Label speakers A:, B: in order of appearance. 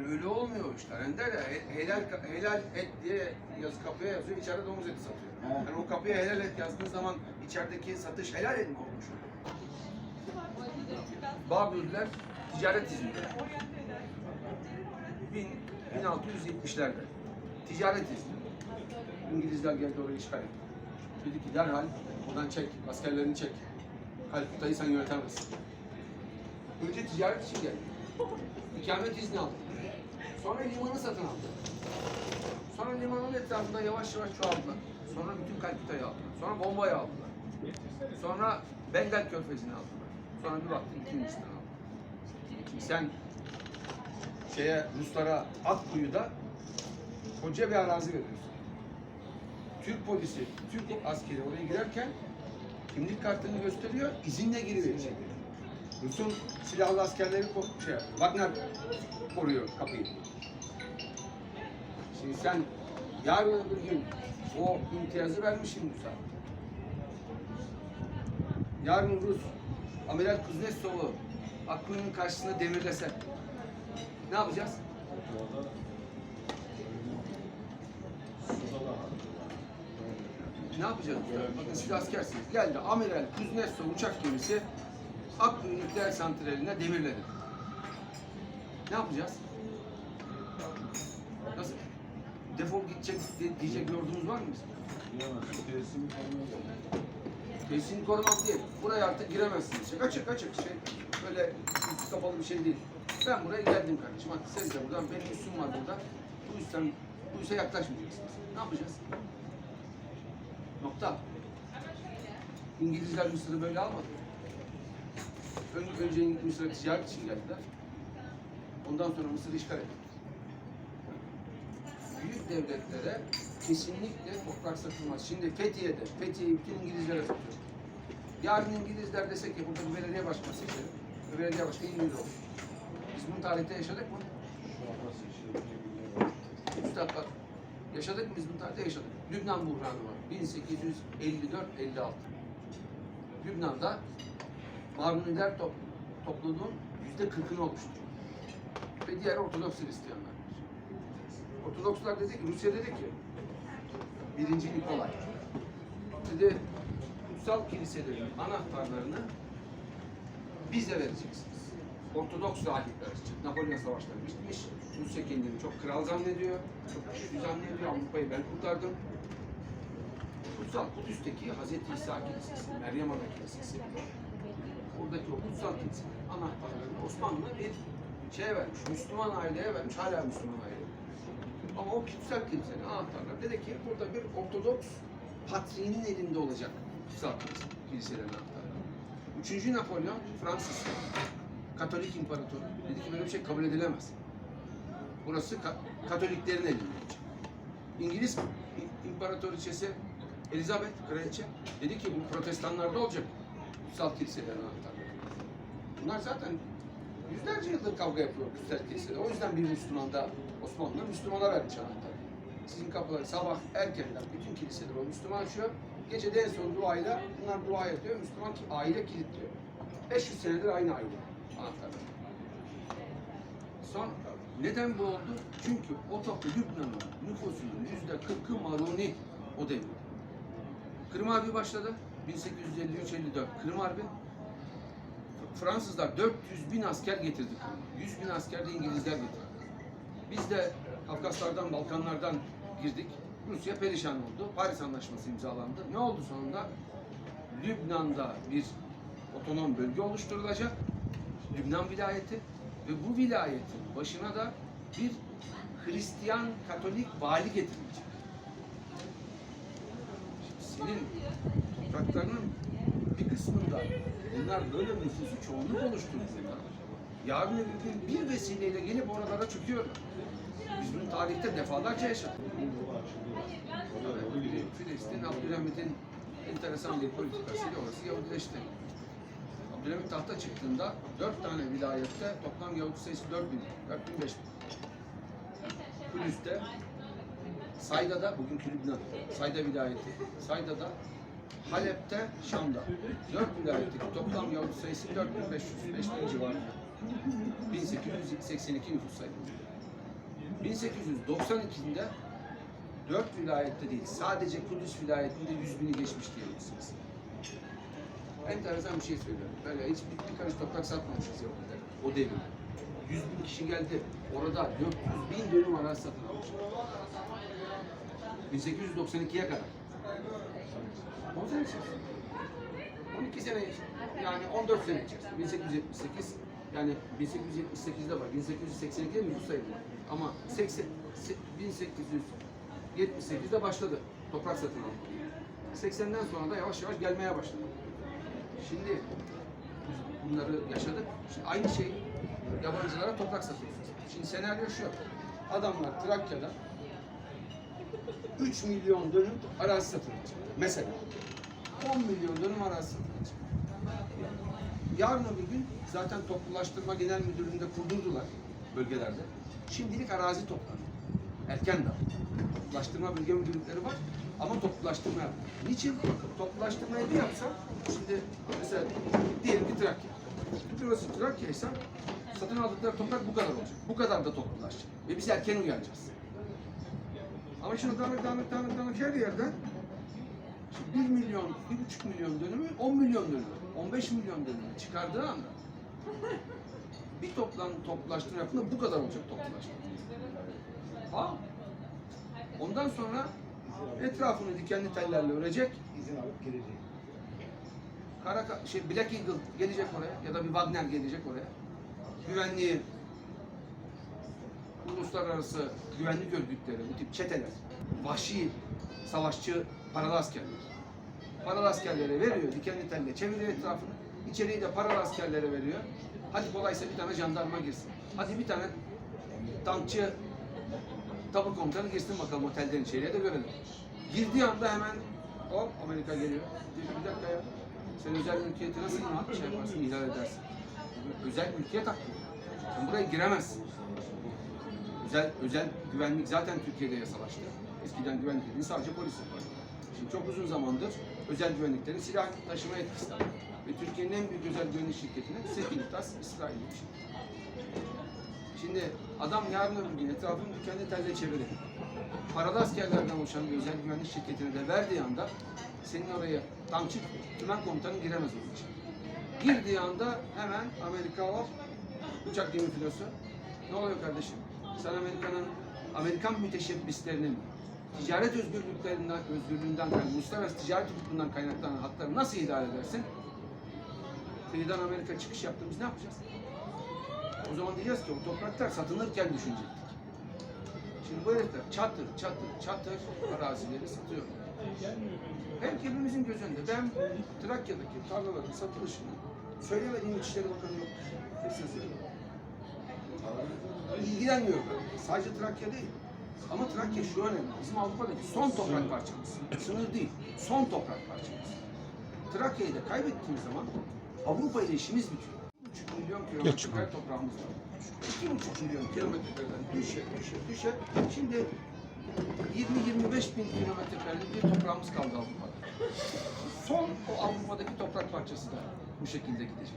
A: Yani öyle olmuyor işler. Ender ya he- helal, helal et diye yazı kapıya yazıyor, içeride domuz eti satıyor.
B: Evet.
A: Yani o kapıya helal et yazdığın zaman içerideki satış helal et mi olmuş? Babürler ticaret izni. 1000 1670'lerde. Ticaret izni. İngilizler geldi orayı işgal etti. Dedi ki derhal buradan çek, askerlerini çek. Kalküta'yı sen yönetemezsin. Önce ticaret için geldi. İkamet izni aldı. Sonra limanı satın aldı. Sonra limanın etrafında yavaş yavaş çoğaldılar. Sonra bütün Kalküta'yı aldılar. Sonra bombayı aldılar. Sonra Bengal Körfezi'ni aldılar. Sonra bir baktın iki Hindistan aldı. Şimdi sen şeye Ruslara Akkuyu'da koca bir arazi veriyorsun. Türk polisi, Türk askeri oraya girerken kimlik kartını gösteriyor, izinle giriverecek. Rus'un silahlı askerleri şey, Wagner koruyor kapıyı. Şimdi sen yarın öbür gün o imtiyazı vermişsin Rus'a. Yarın Rus Amiral Kuznetsov'u Akkuyu'nun karşısında demirlese ne yapacağız? Ne yapacağız? Bakın siz askersiniz. Geldi Amiral Kuznetsov uçak gemisi Akkuyu nükleer santraline demirledi. Ne yapacağız? Nasıl? Defol gidecek de- diyecek yordumuz var mı bizim? Kesin korumak değil. Buraya artık giremezsiniz. Şey, açık açık şey. Böyle kapalı bir şey değil. Ben buraya geldim kardeşim. Artık siz de buradan benim üstüm var burada. Bu üstten bu üste yaklaşmayacaksınız. Ne yapacağız? Nokta. İngilizler Mısır'ı böyle almadı. Önce, önce Mısır'a ticaret için geldiler. Ondan sonra Mısır'ı işgal ettiler. Büyük devletlere kesinlikle toprak satılmaz. Şimdi Fethiye'de, Fethiye'yi bütün İngilizlere satıyor. Yarın İngilizler desek ki burada bir belediye başkanı seçelim. Bir belediye başkanı İngiliz olur. Biz bunu tarihte yaşadık mı? Üstadlar. Yaşadık mı biz bunu tarihte yaşadık. Lübnan buhranı var. 1854-56. Lübnan'da Maruniler top, topluluğun yüzde kırkını oluşturuyor. Ve diğer Ortodoks Hristiyanlar. Ortodokslar dedi ki, Rusya dedi ki, birinci Nikolay, dedi, kutsal kiliselerin anahtarlarını bize vereceksiniz. Ortodoks rahipler için. Napolyon savaşları bitmiş. Rusya kendini çok kral zannediyor. Çok güçlü zannediyor. Avrupa'yı ben kurtardım. Kutsal Kudüs'teki Hazreti İsa Kilisesi, Meryem Ana Kilisesi. Buradaki o kutsal kilisenin anahtarlarını Osmanlı bir şeye vermiş, Müslüman aileye vermiş, hala Müslüman aile. Ama o kutsal kilisenin anahtarları dedi ki burada bir Ortodoks patriğinin elinde olacak kutsal kilise, kiliselerin anahtarları. Üçüncü Napolyon Fransız Katolik imparatoru dedi ki böyle bir şey kabul edilemez. Burası ka- Katoliklerin elinde olacak. İngiliz imparatoriçesi Elizabeth kraliçe dedi ki bu protestanlarda olacak kutsal kiliselerin anahtarları. Bunlar zaten yüzlerce yıldır kavga yapıyor kutsal kilisede. O yüzden bir Müslüman da Osmanlı Müslümana vermiş anahtarı. Sizin kapıları sabah erkenden bütün kiliseler o Müslüman açıyor. Gece de en son duayla bunlar dua ediyor. Müslüman ki aile kilitliyor. 500 senedir aynı aile anahtarlar. Son neden bu oldu? Çünkü o topu Lübnan'ın nüfusunun yüzde kırkı Maruni o devir. Kırım Harbi başladı. 1853-54 Kırım Harbi. Fransızlar 400 bin asker getirdi Kırım'a. 100 bin asker de İngilizler getirdi. Biz de Kafkaslardan, Balkanlardan girdik. Rusya perişan oldu. Paris Anlaşması imzalandı. Ne oldu sonunda? Lübnan'da bir otonom bölge oluşturulacak. Lübnan vilayeti ve bu vilayetin başına da bir Hristiyan Katolik vali getirilecek. Şimdi senin topraklarının bir kısmında bunlar böyle nüfusu çoğunluk oluşturduğunda yarın öbür gün bir vesileyle gelip oralara çöküyorlar. Biz bunu tarihte defalarca yaşadık. Filistin, Abdülhamit'in enteresan bir politikasıyla orası Yahudileşti. Abdülhamit tahta çıktığında dört tane vilayette toplam Yahudi sayısı 4 bin, 4 bin, 5 bin. Kudüs'te, Sayda'da, bugünkü Lübnan, Sayda vilayeti, Sayda'da, Halep'te, Şam'da. Dört vilayetteki toplam Yahudi sayısı 4500, 5000 civarında. 1882 nüfus sayımı. 1892'de dört vilayette değil, sadece Kudüs vilayetinde 100 bini geçmiş diyebilirsiniz. Enteresan bir şey söylüyorum. Böyle hiç bir, bir karış toprak satmamışız yok o devir. 100 bin kişi geldi. Orada 400 bin dönüm arazi satın almış. 1892'ye kadar. 10 sene içerisinde. 12 sene yani 14 sene içerisinde. 1878 yani 1878'de var. 1882'de nüfus sayılıyor. Ama 80, 1878'de başladı toprak satın alma. 80'den sonra da yavaş yavaş gelmeye başladı. Şimdi bunları yaşadık. Şimdi aynı şey yabancılara toprak satıyorsunuz. Şimdi senaryo şu. Adamlar Trakya'da 3 milyon dönüm arazi satın alacak. Mesela 10 milyon dönüm arazi satın alacak. Yarın öbür gün zaten Toplulaştırma Genel Müdürlüğü'nde kurdurdular bölgelerde. Şimdilik arazi toplar. Erken daha. Toplulaştırma bölge müdürlükleri var ama toplulaştırma yap. Niçin? Toplulaştırmayı bir yapsam, şimdi mesela diyelim ki Trakya. Burası Trakya ise satın aldıkları toprak bu kadar olacak. Bu kadar da toplulaşacak. Ve biz erken uyanacağız. Ama şimdi dağınık dağınık dağınık dağınık her yerden 1 milyon, 1,5 milyon dönümü 10 milyon dönümü, 15 milyon dönümü çıkardığı anda bir toplam toplulaştırma yaptığında bu kadar olacak toplulaştırma. Ha? Ondan sonra etrafını dikenli tellerle örecek.
B: izin alıp girecek.
A: Kara, şey Black Eagle gelecek oraya ya da bir Wagner gelecek oraya. Güvenliği, uluslararası güvenlik örgütleri, bu tip çeteler, vahşi savaşçı paralı askerler. Paralı askerlere veriyor, dikenli telle çeviriyor etrafını. İçeriği de paralı askerlere veriyor. Hadi kolaysa bir tane jandarma girsin. Hadi bir tane tankçı tabur komutanı girsin bakalım otelden içeriye de görelim. Girdiği anda hemen hop Amerika geliyor. Diyor, bir dakika ya. Sen özel mülkiyeti nasıl şey yaparsın, ihlal edersin? Özel mülkiyet hakkı. Sen buraya giremezsin. Özel, özel güvenlik zaten Türkiye'de yasalaştı. Eskiden güvenlik dediğin sadece polis yapardı. Şimdi çok uzun zamandır özel güvenliklerin silah taşıma etkisi var. Ve Türkiye'nin en büyük özel güvenlik şirketinin Securitas İsrail'iymiş. Şimdi adam yarın öbür gün etrafını dikenli telle çevirir. Paralı askerlerden oluşan bir özel güvenlik şirketine de verdiği anda senin oraya tankçı tümen komutanı giremez onun için. Girdiği anda hemen Amerika var, uçak gemi filosu. Ne oluyor kardeşim? Sen Amerika'nın, Amerikan müteşebbislerinin ticaret özgürlüklerinden, özgürlüğünden, yani uluslararası ticaret hukukundan kaynaklanan hakları nasıl ihlal edersin? Kıyıdan Amerika çıkış yaptı, biz ne yapacağız? O zaman diyeceğiz ki o topraklar satılırken düşünecektik. Şimdi bu herifler çatır çatır çatır arazileri satıyor. Hem hepimizin göz önünde. Ben Trakya'daki tarlaların satılışını söylemediğim İçişleri Bakanı yok. Hepsini söylüyorum. İlgilenmiyor. Sadece Trakya değil. Ama Trakya şu önemli. Bizim Avrupa'daki son toprak parçamız. Sınır değil. Son toprak parçamız. Trakya'yı da kaybettiğimiz zaman Avrupa ile işimiz bitiyor. 1,5 milyon kilometre kare toprağımız var. 2,5 milyon kilometrelerden düşe düşe düşe. Şimdi 20-25 bin kilometre karelik bir toprağımız kaldı Avrupa'da. Son o Avrupa'daki toprak parçası da bu şekilde gidecek.